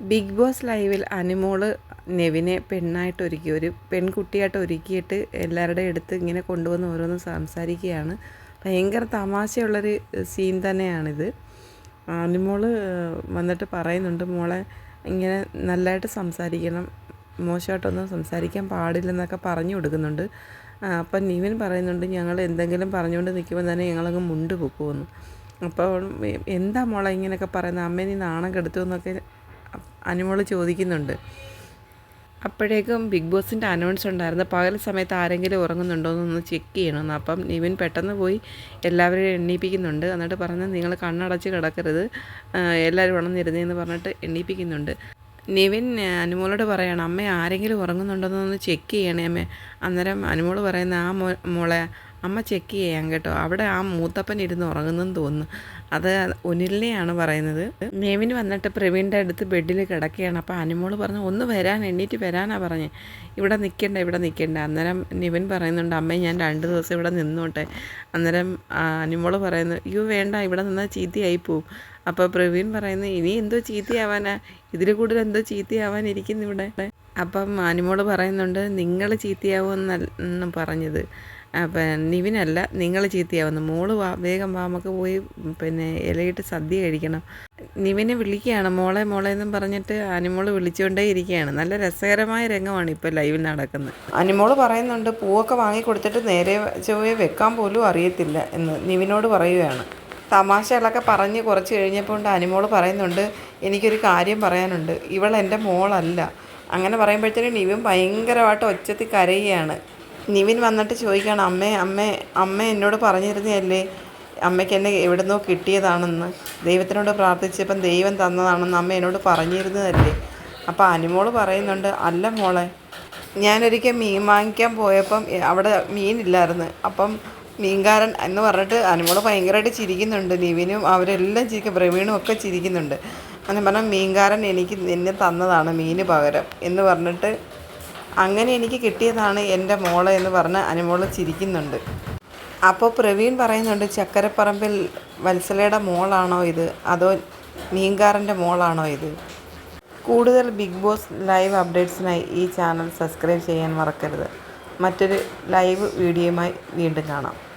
Big boss ലൈവിൽ അനുമോൾ നെവിനെ പെണ്ണായിട്ട് ഒരുക്കി ഒരു പെൺകുട്ടിയായിട്ട് ഒരുക്കിയിട്ട് എല്ലാവരുടെ അടുത്ത് ഇങ്ങനെ കൊണ്ടുവന്ന് ഓരോന്ന് സംസാരിക്കുകയാണ്. ഭയങ്കര തമാശയുള്ളൊരു സീൻ തന്നെയാണിത്. അനുമോൾ വന്നിട്ട് പറയുന്നുണ്ട് മോളെ ഇങ്ങനെ നല്ലതായിട്ട് സംസാരിക്കണം മോശമായിട്ടൊന്നും സംസാരിക്കാൻ പാടില്ലെന്നൊക്കെ പറഞ്ഞു കൊടുക്കുന്നുണ്ട്. അപ്പം നിവിൻ പറയുന്നുണ്ട് ഞങ്ങൾ എന്തെങ്കിലും പറഞ്ഞുകൊണ്ട് നിൽക്കുമ്പോൾ തന്നെ ഞങ്ങളങ്ങ് മുണ്ട് പൊക്കുമെന്ന് അപ്പോൾ എന്താ മോളെ ഇങ്ങനെയൊക്കെ പറയുന്നത്? അമ്മ നീ നാണം കെടുത്തു എന്നൊക്കെ അനുമോൾ ചോദിക്കുന്നുണ്ട്. അപ്പോഴേക്കും ബിഗ് ബോസിന്റെ അനൗൺസ് ഉണ്ടായിരുന്നു. പകൽ സമയത്ത് ആരെങ്കിലും ഉറങ്ങുന്നുണ്ടോ എന്നൊന്ന് ചെക്ക് ചെയ്യണമെന്ന്. അപ്പം നിവിൻ പെട്ടെന്ന് പോയി എല്ലാവരെയും എണ്ണീപ്പിക്കുന്നുണ്ട്. എന്നിട്ട് പറഞ്ഞ് നിങ്ങൾ കണ്ണടച്ച് കിടക്കരുത്. എല്ലാവരും ഉണർന്നിരുന്നേന്ന് പറഞ്ഞിട്ട് എണ്ണീപ്പിക്കുന്നുണ്ട്. നിവിൻ അനുമോളോട് പറയണം അമ്മ ആരെങ്കിലും ഉറങ്ങുന്നുണ്ടോ എന്നൊന്ന് ചെക്ക് ചെയ്യണേ അമ്മേ. അന്നേരം അനുമോൾ പറയുന്ന ആ മോളെ അമ്മ ചെക്ക് ചെയ്യാം കേട്ടോ. അവിടെ ആ മൂത്തപ്പൻ ഇരുന്ന് ഉറങ്ങുന്നെന്ന് തോന്നുന്നു. അത് ഒനിലിനെയാണ് പറയുന്നത്. മേവിന് വന്നിട്ട് പ്രവീണിന്റെ അടുത്ത് ബെഡിൽ കിടക്കുകയാണ്. അപ്പോൾ അനുമോൾ പറഞ്ഞു ഒന്ന് വരാൻ എണ്ണീറ്റ് വരാനാണ് പറഞ്ഞ്. ഇവിടെ നിൽക്കണ്ട ഇവിടെ നിൽക്കണ്ട അന്നേരം നിവിൻ പറയുന്നുണ്ട് അമ്മ ഞാൻ രണ്ട് ദിവസം ഇവിടെ നിന്നോട്ടെ. അന്നേരം അനുമോൾ പറയുന്നു അയ്യോ വേണ്ട ഇവിടെ നിന്നാൽ ചീത്തയായി പോവും. അപ്പോൾ പ്രവീൺ പറയുന്നു ഇനി എന്തോ ചീത്തയാവാനാ? ഇതിൽ കൂടുതൽ എന്തോ ചീത്തയാവാനിരിക്കുന്നു ഇവിടെ. അപ്പം അനുമോൾ പറയുന്നുണ്ട് നിങ്ങൾ ചീത്തയാവുമെന്നല്ല പറഞ്ഞത്. അപ്പം നിവിനല്ല നിങ്ങൾ ചീത്തയാവുന്നു. മോൾ വാ വേഗം വാ നമുക്ക് പോയി പിന്നെ ഇലയിട്ട് സദ്യ കഴിക്കണം. നിവിനെ വിളിക്കുകയാണ്. മോളെ മോളെ എന്നും പറഞ്ഞിട്ട് അനിമോൾ വിളിച്ചുകൊണ്ടേ ഇരിക്കുകയാണ്. നല്ല രസകരമായ രംഗമാണ് ഇപ്പോൾ ലൈവിൽ നടക്കുന്നത്. അനിമോൾ പറയുന്നുണ്ട് പൂവൊക്കെ വാങ്ങി കൊടുത്തിട്ട് നേരെ ചൊവ്വയെ വെക്കാൻ പോലും അറിയത്തില്ല എന്ന് നിവിനോട് പറയുകയാണ്. തമാശകളൊക്കെ പറഞ്ഞ് കുറച്ച് കഴിഞ്ഞപ്പോൾ കൊണ്ട് അനുമോൾ പറയുന്നുണ്ട് എനിക്കൊരു കാര്യം പറയാനുണ്ട്. ഇവൾ എന്റെ മോളല്ല. അങ്ങനെ പറയുമ്പോഴത്തേനും നിവിൻ ഭയങ്കരമായിട്ട് ഒച്ചത്തിൽ കരയുകയാണ്. നിവിൻ വന്നിട്ട് ചോദിക്കുകയാണ് അമ്മേ അമ്മേ അമ്മ എന്നോട് പറഞ്ഞിരുന്നതല്ലേ അമ്മയ്ക്ക് എന്നെ എവിടുന്നോ കിട്ടിയതാണെന്ന്. ദൈവത്തിനോട് പ്രാർത്ഥിച്ചപ്പം ദൈവം തന്നതാണെന്ന് അമ്മ എന്നോട് പറഞ്ഞിരുന്നതല്ലേ. അപ്പോൾ അനുമോൾ പറയുന്നുണ്ട് അല്ല മോളെ ഞാനൊരിക്കൽ മീൻ വാങ്ങിക്കാൻ പോയപ്പം അവിടെ മീനില്ലായിരുന്നു അപ്പം മീൻകാരൻ എന്ന് പറഞ്ഞിട്ട് അനുമോൾ ഭയങ്കരമായിട്ട് ചിരിക്കുന്നുണ്ട് നിവിനും അവരെല്ലാം ചിരിക്കും പ്രവീണും ഒക്കെ ചിരിക്കുന്നുണ്ട്. അങ്ങനെ പറഞ്ഞാൽ മീൻകാരൻ എനിക്ക് നിന്നെ തന്നതാണ് മീന് പകരം എന്ന് പറഞ്ഞിട്ട് അങ്ങനെ എനിക്ക് കിട്ടിയതാണ് എന്റെ മോളെ എന്ന് പറഞ്ഞ് അനുമോൾ ചിരിക്കുന്നുണ്ട്. അപ്പോൾ പ്രവീൺ പറയുന്നുണ്ട് ചക്കരപ്പറമ്പിൽ വത്സലയുടെ മോളാണോ ഇത്? അതോ മീങ്കാറിന്റെ മോളാണോ ഇത്? കൂടുതൽ ബിഗ് ബോസ് ലൈവ് അപ്ഡേറ്റ്സിനായി ഈ ചാനൽ സബ്സ്ക്രൈബ് ചെയ്യാൻ മറക്കരുത്. മറ്റൊരു ലൈവ് വീഡിയോയുമായി വീണ്ടും കാണാം.